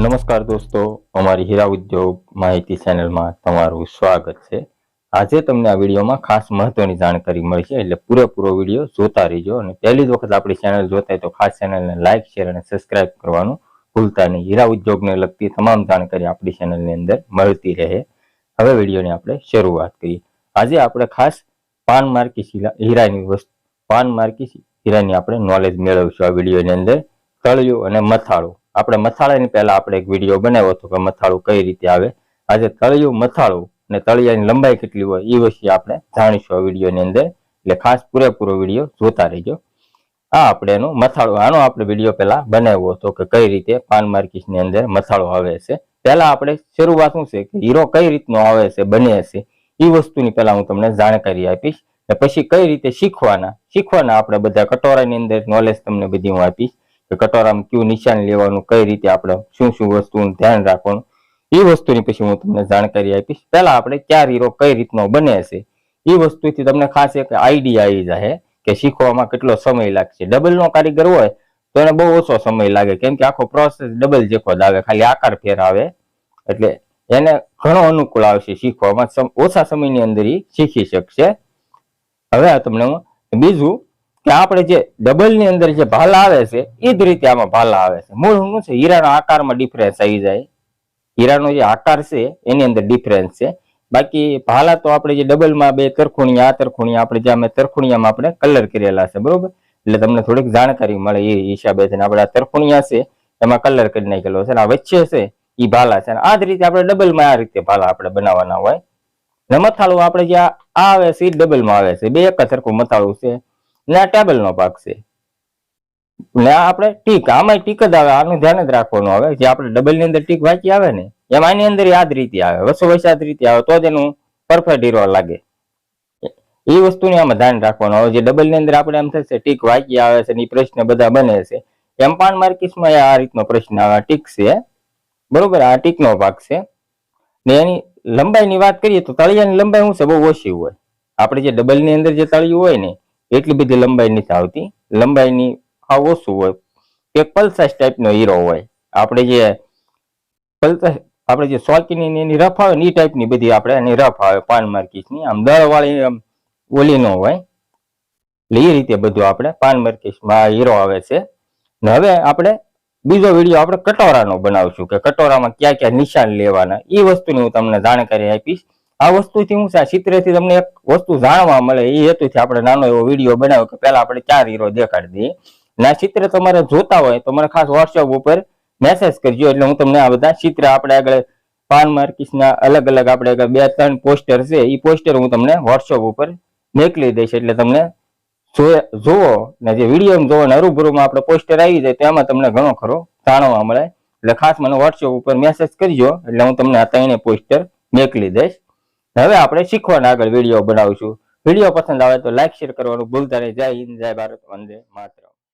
નમસ્કાર દોસ્તો, અમારી હીરા ઉદ્યોગ માહિતી ચેનલમાં તમારું સ્વાગત છે. આજે તમને આ વિડીયોમાં ખાસ મહત્વની જાણકારી મળશે, એટલે પૂરેપૂરો વીડિયો જોતા રહેજો અને પહેલી જ વખત આપણી ચેનલ જોતા હોય તો ખાસ ચેનલને લાઇક શેર અને સબસ્ક્રાઇબ કરવાનું ભૂલતા નહીં. હીરા ઉદ્યોગને લગતી તમામ જાણકારી આપણી ચેનલની અંદર મળતી રહે. હવે વિડીયોની આપણે શરૂઆત કરીએ. આજે આપણે ખાસ પાન માર્કી હીરાની વસ્તુ, પાન માર્કી હીરાની આપણે નોલેજ મેળવશું આ વિડીયોની અંદર, તળિયું અને મથાળું. આપણે મથાળાની પહેલા આપણે એક વીડિયો બનાવ્યો હતો કે મથાળું કઈ રીતે આવે. આજે તળિયું, મથાળું અને તળિયાની લંબાઈ કેટલી હોય એ વિશે આપણે જાણીશું આ વિડીયોની અંદર. એટલે ખાસ પૂરેપૂરો વીડિયો જોતા રહેજો. આ આપણે એનું મથાળું, આનો આપણે વીડિયો પહેલા બનાવ્યો હતો કે કઈ રીતે પાન માર્કીસની અંદર મથાળો આવે છે. પહેલા આપણે શરૂઆત શું છે કે હીરો કઈ રીતનો આવે છે, બને છે એ વસ્તુની પહેલા હું તમને જાણકારી આપીશ ને પછી કઈ રીતે શીખવાના શીખવાના આપણે બધા કટોરાની અંદર નોલેજ તમને બધી હું આપીશ. કે કટોરામાં કયું નિશાન લેવાનું, કઈ રીતે આપણે શું શું વસ્તુનું ધ્યાન રાખવાનું એ વસ્તુની પછી હું તમને જાણકારી આપીશ. પહેલા આપણે ચાર હીરો કઈ રીતનો બને છે? એ વસ્તુથી તમને ખાસ એક આઈડિયા આવી જાય કે શીખવામાં કેટલો સમય લાગશે. ડબલ નો કારીગર હોય તો એને બહુ ઓછો સમય લાગે, કેમ કે આખો પ્રોસેસ ડબલ જેખો જ આવે, ખાલી આકાર ફેરાવે એટલે એને ઘણો અનુકૂળ આવશે શીખવામાં ઓછા સમયની અંદર એ શીખી શકશે. હવે તમને હું બીજું આપણે જે ડબલની અંદર જે ભાલ આવે છે એ જ રીતે આમાં ભાલા આવે છે. મૂળ શું છે? હીરાના આકારમાં ડિફરન્સ આવી જાય. હીરાનો જે આકાર છે, એની અંદર ડિફરન્સ છે. બાકી ભાલા તો આપણે જે ડબલમાં બે તરખુણી આ તરખુણી આપણે જે અમે તરખુણીયામાં આપણે કલર કરેલા છે, બરોબર? એટલે તમને થોડીક જાણકારી મળે એ હિસાબે છે. આપણે આ તરખુણિયા છે, એમાં કલર કરી નાખેલો છે. આ વચ્ચે છે એ ભાલા છે. આ જ રીતે આપણે ડબલમાં આ રીતે ભાલા આપણે બનાવવાના હોય. ને મથાળું આપણે જે આવે છે એ ડબલમાં આવે છે. બે એક સરખું મથાળું છે. ને ટેબલ નો ભાગ છે. ને આપણે ટીક આમાં ટીક જ આવે, આનું ધ્યાન જ રાખવાનું આવે. જે આપણે ડબલની અંદર ટીક વાંચી આવે ને, એમ આની અંદર યાદ રીતે આવે વસો વસાદ રીતે આવે, તો જ એનું પરફેક્ટ હીરો લાગે. એ વસ્તુની આમાં ધ્યાન રાખવાનું આવે. જે ડબલની અંદર આપણે એમ થશે, ટીક વાંચી આવે છે ને એ પ્રશ્ન બધા બને છે. એમ પાન માર્કિસમાં આ રીતનો પ્રશ્ન આવે. ટીક છે, બરોબર? આ ટીક નો ભાગ છે. ને એની લંબાઈની વાત કરીએ તો તળિયાની લંબાઈ શું છે? બહુ ઓછી હોય. આપણે જે ડબલની અંદર જે તળિયું હોય ને એટલી બધી લંબાઈ નથી આવતી. લંબાઈની આ ઓછું હોય. એક પલ્સાસ ટાઈપનો હીરો હોય. આપણે જે પલ્સાસ, આપણે જે સોકીની એની રફ આવે ને એ ટાઈપની બધી આપણે એની રફ આવે, પાન માર્કિસની આમ દળવાળી, આમ ઓલી નો હોય. એટલે એ રીતે બધું આપણે પાન માર્કિસમાં હીરો આવે છે. ને હવે આપણે બીજો વીડિયો આપણે કટોરાનો બનાવશું, કે કટોરામાં ક્યાં ક્યાં નિશાન લેવાના. એ વસ્તુની હું તમને જાણકારી આપીશ. આ વસ્તુથી હું ચિત્રથી તમને એક વસ્તુ જાણવા મળે એ હેતુથી આપણે નાનો એવો વીડિયો બનાવ્યો કે પહેલા આપણે ચાર હીરો દેખાડી દઈએ. ને ચિત્ર તમારે જોતા હોય તો મને ખાસ વોટ્સઅપ ઉપર મેસેજ કરજો, એટલે હું તમને આ બધા ચિત્ર આપણે આગળ પાન માર્કિસના અલગ અલગ આપણે આગળ બે ત્રણ પોસ્ટર છે એ પોસ્ટર હું તમને વોટ્સઅપ ઉપર મોકલી દઈશ, એટલે તમને જોવો, ને જે વીડિયો જોવો, ને હરૂભરૂમાં આપણે પોસ્ટર આવી જાય, તેમાં તમને ઘણો ખરો જાણવા મળે. એટલે ખાસ મને વોટ્સઅપ ઉપર મેસેજ કરજો, એટલે હું તમને આ ત્રણે પોસ્ટર મોકલી દઈશ. હવે આપણે શીખવાના આગળ વીડિયો બનાવશું. વીડિયો પસંદ આવે તો લાઈક શેર કરવાનું ભૂલતા નહીં. જય હિન્દ, જય ભારત, વંદે માતરમ.